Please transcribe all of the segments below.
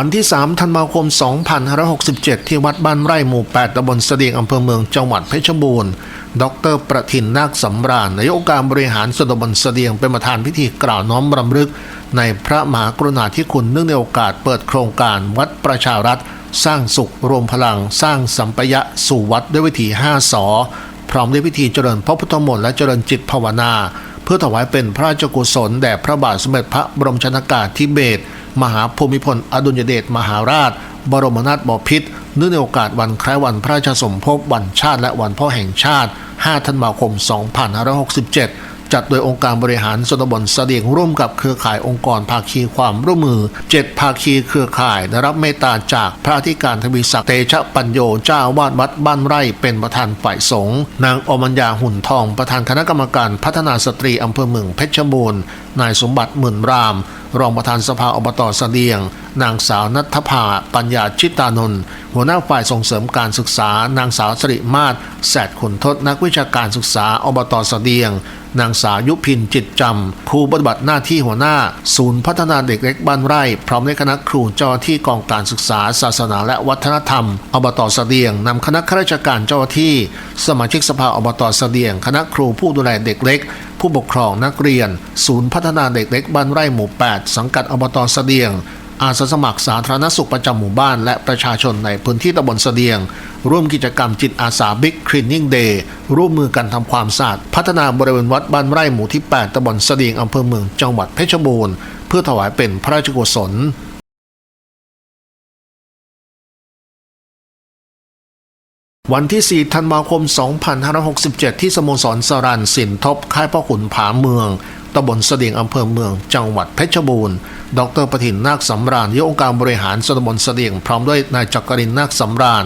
วันที่ 3 ธันวาคม 2567 ที่วัดบ้านไร่หมู่ 8 ตำบลเสดียงอำเภอเมืองจังหวัดเพชรบูรณ์ ดรประทินนาคสำราญนายกการบริหารสนตบลเสดียงเป็นประธานพิธีกล่าวน้อมรำลึก ในพระมหากรุณาธิคุณเนื่องในโอกาสเปิดโครงการวัดประชารัฐ สร้างสุขรวมพลัง สร้างสัมปยะสู่วัดด้วยวิธี5สอพร้อมด้วยพิธีเจริญพระพุทธมนต์และเจริญจิตภาวนา เพื่อถวายเป็นพระราชกุศลแด่พระบาทสมเด็จพระบรมชนากาธิเบศร มหาภูมิพลอดุลยเดชมหาราช บรมนาถบพิตรเนื่องในโอกาสวันคล้ายวันพระราชสมภพวันชาติและวันพ่อแห่งชาติ 5 ธันวาคม 2567จัดโดยองค์การบริหารส่วนตำบลเสดียงร่วมกับเครือข่ายองค์กรภาคีความร่วมมือ 7 ภาคีเครือข่ายได้รับเมตตาจากพระอธิการทวีศักดิ์เตชะปัญโยเจ้าอาวาดวัดบ้านไร่เป็นประธานฝ่ายสงฆ์นางอมัญญาหุ่นทองประธานคณะกรรมการพัฒนาสตรีอำเภอเมืองเพชรบูรณ์นายสมบัติหมื่นราม รองประธานสภาอบตเสดียง นางสาวนัทภาปัญญาชิตานนท์หัวหน้าฝ่ายส่งเสริมการศึกษา นางสาวสริมาศแสดขุนทศนักวิชาการศึกษาอบตเสดียง นางสาวยุพินจิตจำครูปฏิบัติหน้าที่หัวหน้า ศูนย์พัฒนาเด็กเล็กบ้านไร่ พร้อมด้วยคณะครูเจ้าที่กองการศึกษา ศาสนาและวัฒนธรรม อบตเสดียงนำคณะข้าราชการเจ้าที่ สมาชิกสภาอบตเสดียง คณะครูผู้ดูแลเด็กเล็ก ผู้ปกครองนักเรียน ศูนย์พัฒนาเด็กเล็กบ้านไร่หมู่ 8 สังกัดอบตเสดียง อาสาสมัครสาธารณสุขประจำหมู่บ้านและประชาชนในพื้นที่ตำบลเสดียง ร่วมกิจกรรมจิตอาสาบิ๊กคลีนนิ่งเดย์ร่วมมือกันทำความสะอาดพัฒนาบริเวณวัดบ้านไร่หมู่ที่ 8ตำบลเสดียงอำเภอเมืองจังหวัดเพชรบูรณ์ เพื่อถวายเป็นพระราชกุศล วันที่ 4 ธันวาคม 2567 ที่สโมสรสรันสินทบ ค่ายพ่อขุนผาเมือง ตำบลเสดียงอำเภอเมือง จังหวัดเพชรบูรณ์ ดรประถินนาคสำราญนายกองค์การบริหารส่วนตบลเสดียง พร้อมด้วยนายจักรินนาคสำราญ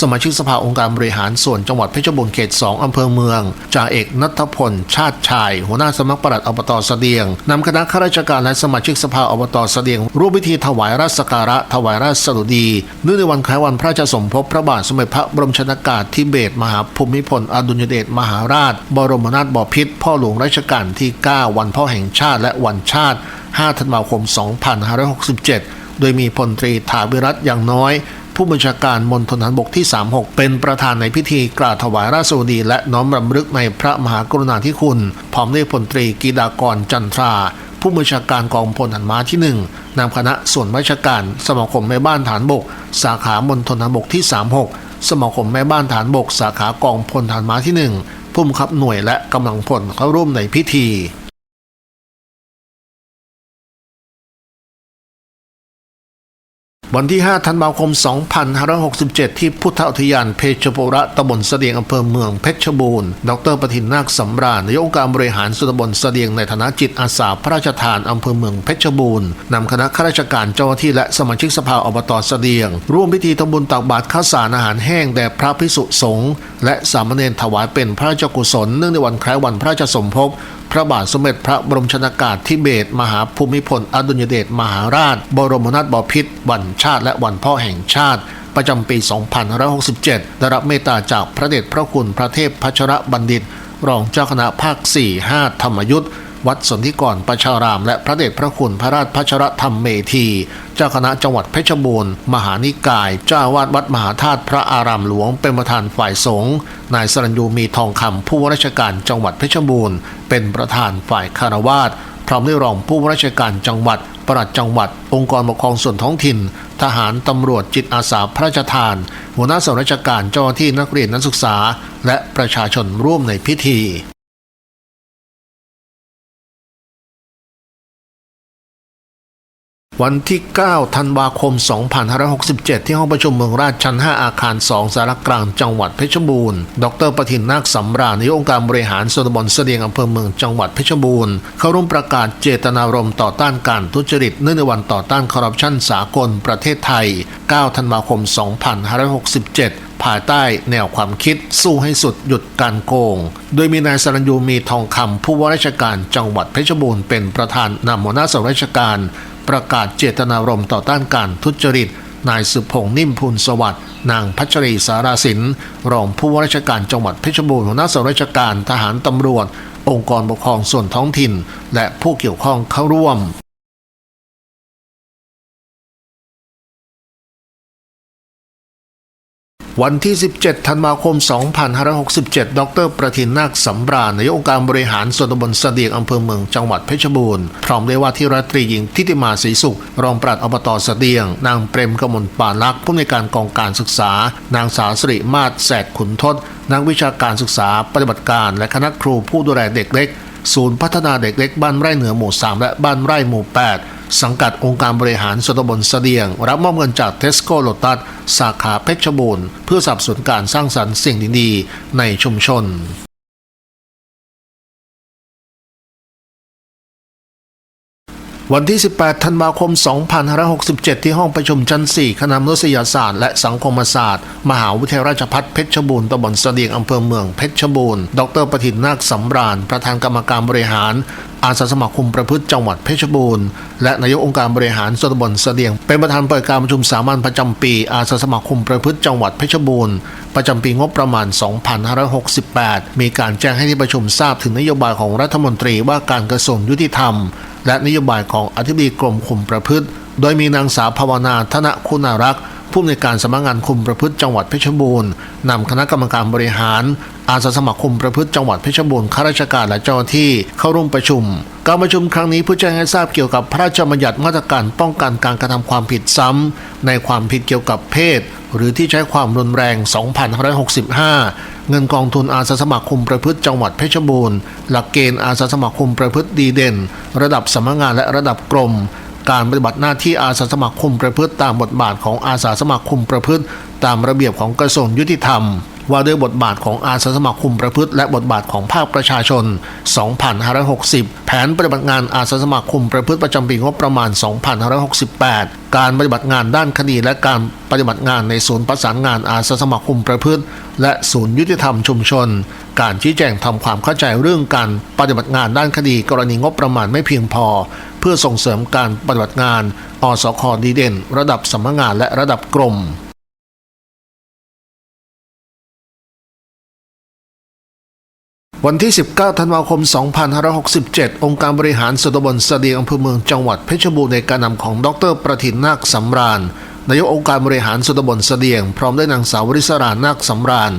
สมาชิกสภาองค์การบริหารส่วนจังหวัดเพชรบูรณ์เขต 2 อำเภอเมือง จ่าเอกนัทพล ชาติชาย หัวหน้าสำนักปลัดอบตเสดียงนำคณะข้าราชการและสมาชิกสภาอบตเสดียงร่วมพิธีถวายราชสัการะ ถวายราชสดุดีเนื่องในวันคล้ายวันพระราชสมภพพระบาทสมเด็จพระบรมชนากาธิเบศรมหาภูมิพลอดุลยเดชมหาราช บรมนาถบพิตรพ่อหลวงรัชกาลที่ 9 วันพ่อแห่งชาติ และวันชาติ 5 ธันวาคม 2567 โดยมีพลตรีถาวิรัตน์อย่างน้อย ผู้บัญชาการมณฑลทหารบกที่ 36 เป็นประธานในพิธีกราบถวายราชสดุดี และน้อมรำลึกในพระมหากรุณาธิคุณ พร้อมด้วยพลตรีกีดากรจันทรา ผู้บัญชาการกองพลฐานม้าที่ 1นำคณะส่วนราชการสมาคมแม่บ้านฐานบก สาขามณฑลทหารบกที่ 36 สมาคมแม่บ้านฐานบก สาขากองพลฐานม้าที่ 1 ผู้บังคับหน่วยและกำลังพลเข้าร่วมในพิธี วันที่ 5 ธันวาคม 2567 ที่พุทธอุทยานเพชรบุระตำบลเสดียงอำเภอเมืองเพชรบูรณ์ ดรประทินนาคสำราญนายกองการบริหารส่วนตำบลเสดียงในฐานะจิตอาสาพระราชทานอำเภอเมืองเพชรบูรณ์นำคณะข้าราชการเจ้าหน้าที่และสมาชิกสภาอบตเสดียง ร่วมพิธีทำบุญตักบาตรข้าวสารอาหารแห้งแด่พระภิกษุสงฆ์และสามเณรถวายเป็นพระราชกุศลเนื่องในวันคล้ายวันพระราชสมภพ พระบาทสมเด็จพระบรมชนากาธิเบศรมหาภูมิพล อดุลยเดชมหาราช บรมนาถบพิตรวันชาติ และวันพ่อแห่งชาติ ประจำปี 2567 ได้รับเมตตาจากพระเดชพระคุณพระเทพพัชรบัณฑิต รองเจ้าคณะภาค 4 5 ธรรมยุทธ วัดสนธิกรประชาราม และพระเดชพระคุณพระราชพัชรธรรมเมธี เจ้าคณะจังหวัดเพชรบูรณ์ มหานิกาย เจ้าวาดวัดมหาธาตุพระอารามหลวงเป็นประธานฝ่ายสงฆ์นายสรัญยูมีทองคำผู้ว่าราชการจังหวัดเพชรบูรณ์ เป็นประธานฝ่ายคารวาสพร้อมด้วยรองผู้ว่าราชการจังหวัดปลัดจังหวัด องค์กรปกครองส่วนท้องถิ่น ทหารตำรวจจิตอาสาพระราชทาน หัวหน้าส่วนราชการเจ้าหน้าที่นักเรียนนักศึกษา และประชาชนร่วมในพิธี วันที่ 9 ธันวาคม 2567 ที่ห้องประชุมเมืองราชชั้น 5 อาคาร 2 สารกลางจังหวัดเพชรบูรณ์ ดรประทินนาคสำราญนายกองค์การบริหารส่วนตำบลเสดียงอำเภอเมืองจังหวัดเพชรบูรณ์ เข้าร่วมประกาศเจตนารมณ์ต่อต้านการทุจริตเนื่องในวันต่อต้านคอร์รัปชันสากลประเทศไทย 9 ธันวาคม 2567ภายใต้แนวความคิดสู้ให้สุดหยุดการโกง โดยมีนายสรัญยูมีทองคำผู้ว่าราชการจังหวัดเพชรบูรณ์เป็นประธานนำหัวหน้าส่วนราชการ ประกาศเจตนารมณ์ต่อต้านการทุจริต นายสุพงษ์นิ่มพูนสวัสดิ์นางพัชรีสาราสินรองผู้ว่าราชการจังหวัดเพชรบูรณ์หัวหน้าส่วนราชการทหารตำรวจ องค์กรปกครองส่วนท้องถิ่น และผู้เกี่ยวข้องเข้าร่วม วันที่ 17 ธันวาคม 2567 ดร ประทินนาคสำราญนายกองค์การบริหารส่วนตำบลเสดียงอำเภอเมืองจังหวัดเพชรบูรณ์ พร้อมด้วยว่าที่รัฐตรีหญิงทิติมาศรีสุข รองปลัดอบตเสดียง นางเปรมกมลปาลักษ์ผู้อำนการกองการศึกษา นางสาวสิริมาศแสกขุนทศ นักวิชาการศึกษาปฏิบัติการ และคณะครูผู้ดูแลเด็กเล็ก ศูนย์พัฒนาเด็กเล็กบ้านไร่เหนือหมู่ 3 และบ้านไร่หมู่ 8 สังกัดองค์การบริหารส่วนตำบลเสดียง รับมอบเงินจากเทสโก้โลตัสสาขาเพชรบูรณ์เพื่อสนับสนุนการสร้างสรรค์สิ่งดีๆ ในชุมชนวันที่ 18 ธันวาคม 2567 ที่ห้องประชุมชั้น 4 คณะมนุษยศาสตร์และสังคมศาสตร์ มหาวิทยาลัยราชภัฏเพชรบูรณ์ตำบลเสดียงอำเภอเมืองเพชรบูรณ์ ดรประทินนาคสำราญ ประธานกรรมการบริหาร อาสาสมัครคุมประพฤติจังหวัดเพชรบูรณ์และนายกองค์การบริหารส่วนตำบลเสดียง เป็นประธานเปิดการประชุมสามัญประจำปี อาสาสมัครคุมประพฤติจังหวัดเพชรบูรณ์ประจำปีงบประมาณ 2568 มีการแจ้งให้ที่ประชุมทราบถึงนโยบายของรัฐมนตรีว่าการกระทรวงยุติธรรม และนโยบายของอธิบดีกรมคุมประพฤติ โดยมีนางสาวภาวนาธนคุณารักษ์ ผู้อำนวยการสำนักงานคุมประพฤติจังหวัดเพชรบูรณ์นำคณะกรรมการบริหาร อาสาสมัครคุมประพฤติจังหวัดเพชรบูรณ์ข้าราชการและเจ้าหน้าที่เข้าร่วมประชุม การประชุมครั้งนี้เพื่อแจ้งให้ทราบเกี่ยวกับพระราชบัญญัติมาตรการป้องกันการกระทำความผิดซ้ำในความผิดเกี่ยวกับเพศ หรือที่ใช้ความรุนแรง 2565 เงินกองทุนอาสาสมัครคุมประพฤติจังหวัดเพชรบูรณ์ หลักเกณฑ์อาสาสมัครคุมประพฤติดีเด่น ระดับสำนักงานและระดับกรม การปฏิบัติหน้าที่อาสาสมัครคุมประพฤติตามบทบาทของอาสาสมัครคุมประพฤติ ตามระเบียบของกระทรวงยุติธรรม ว่าด้วยบทบาทของอาสาสมัครคุมประพฤติ และบทบาทของภาคประชาชน 2560 แผนปฏิบัติงานอาสาสมัครคุมประพฤติประจำปีงบประมาณ 2568 การปฏิบัติงานด้านคดีและการปฏิบัติงานในศูนย์ประสานงานอาสาสมัครคุมประพฤติ และศูนย์ยุติธรรมชุมชน การชี้แจงทำความเข้าใจเรื่องการปฏิบัติงานด้านคดีกรณีงบประมาณไม่เพียงพอ เพื่อส่งเสริมการปฏิบัติงาน อสคดีเด่น ระดับสำนักงานและระดับกรมวันที่ 19 ธันวาคม 2567 องค์การบริหารส่วนตำบลเสดียงอำเภอเมืองจังหวัดเพชรบูรณ์ในการนำของดรประทินนาคสำราญ นายกองค์การบริหารส่วนตำบลเสดียง พร้อมด้วยนางสาววริศรานาคสำราญ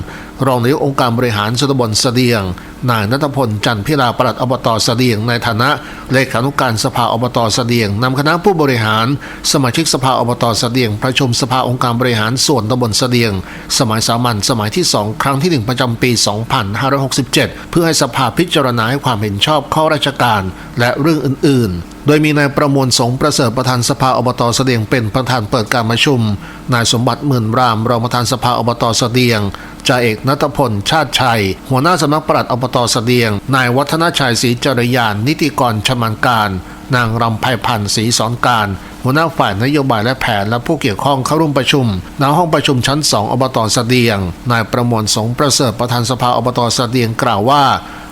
รองนายกองค์การบริหารส่วนตำบลเสดียง นายนัทพลจันพิลาปลัดอบตเสดียง ในฐานะเลขานุการสภาอบตเสดียงนำคณะผู้บริหาร สมาชิกสภาอบตเสดียง ประชุมสภาองค์การบริหารส่วนตำบลเสดียง สมัยสามัญสมัยที่ 2 ครั้งที่ 1 ประจำปี 2567 เพื่อให้สภาพิจารณาให้ความเห็นชอบข้อราชการ และเรื่องอื่นๆโดยมีนายประมวลสงประเสริฐประธานสภาอบตเสดียงเป็นประธานเปิดการประชุม นายสมบัติหมื่นรามรองประธานสภาอบตเสดียง จ่าเอกนัทพลชาติชัย หัวหน้าสำนักปลัดอบตเสดียง นายวัฒนชัยศรีจริยาน นิติกรชำนาญการ นางรำไพพันธ์ศรีสอนการหัวหน้าฝ่ายนโยบายและแผนและผู้เกี่ยวข้องเข้าร่วมประชุมณห้องประชุมชั้น 2 อบตเสดียง นายประมวลสงประเสริฐประธานสภาอบตเสดียงกล่าวว่า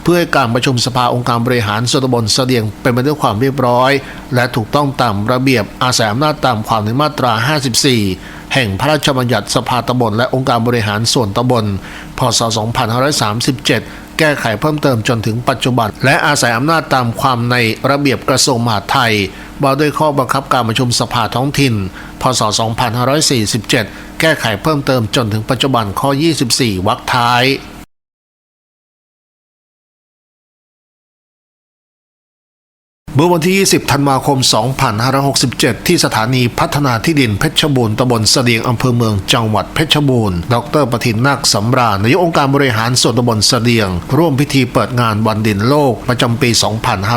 เพื่อให้การประชุมสภาองค์การบริหารส่วนตำบลเสดียงเป็นไปด้วยความเรียบร้อย และถูกต้องตามระเบียบอาศัยอำนาจตามความในมาตรา 54 แห่งพระราชบัญญัติสภาตำบลและองค์การบริหารส่วนตำบล พศ 2537 แก้ไขเพิ่มเติมจนถึงปัจจุบัน และอาศัยอำนาจตามความในระเบียบกระทรวงมหาดไทยว่าด้วยข้อบังคับการประชุมสภาท้องถิ่น พศ 2547 แก้ไขเพิ่มเติมจนถึงปัจจุบันข้อ 24 วรรคท้าย มื่อวันที่ 20 ธันวาคม 2567 ที่สถานีพัฒนาที่ดินเพชรบูรณ์ตำบลเสดียงอำเภอเมืองจังหวัดเพชรบูรณ์ ดรปทินนาคสำราญนายกองค์การบริหารส่วนตำบลเสดียง ร่วมพิธีเปิดงานวันดินโลก ประจำปี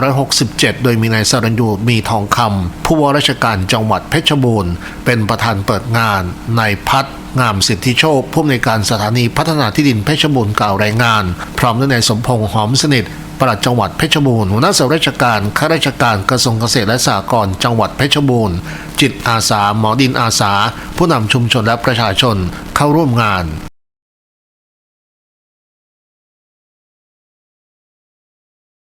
2567 โดยมีนายสรัญยูมีทองคำผู้ว่าราชการจังหวัดเพชรบูรณ์ เป็นประธานเปิดงานนายพัฒงามสิทธิโชคผู้อำนวยการสถานีพัฒนาที่ดินเพชรบูรณ์กล่าวรายงาน พร้อมด้วยนายสมพงษ์หอมสนิท ปลัดจังหวัดเพชรบูรณ์หัวหน้าส่วนราชการข้าราชการกระทรวงเกษตรและสหกรณ์จังหวัดเพชรบูรณ์ จิตอาสาหมอดินอาสา ผู้นำชุมชนและประชาชนเข้าร่วมงาน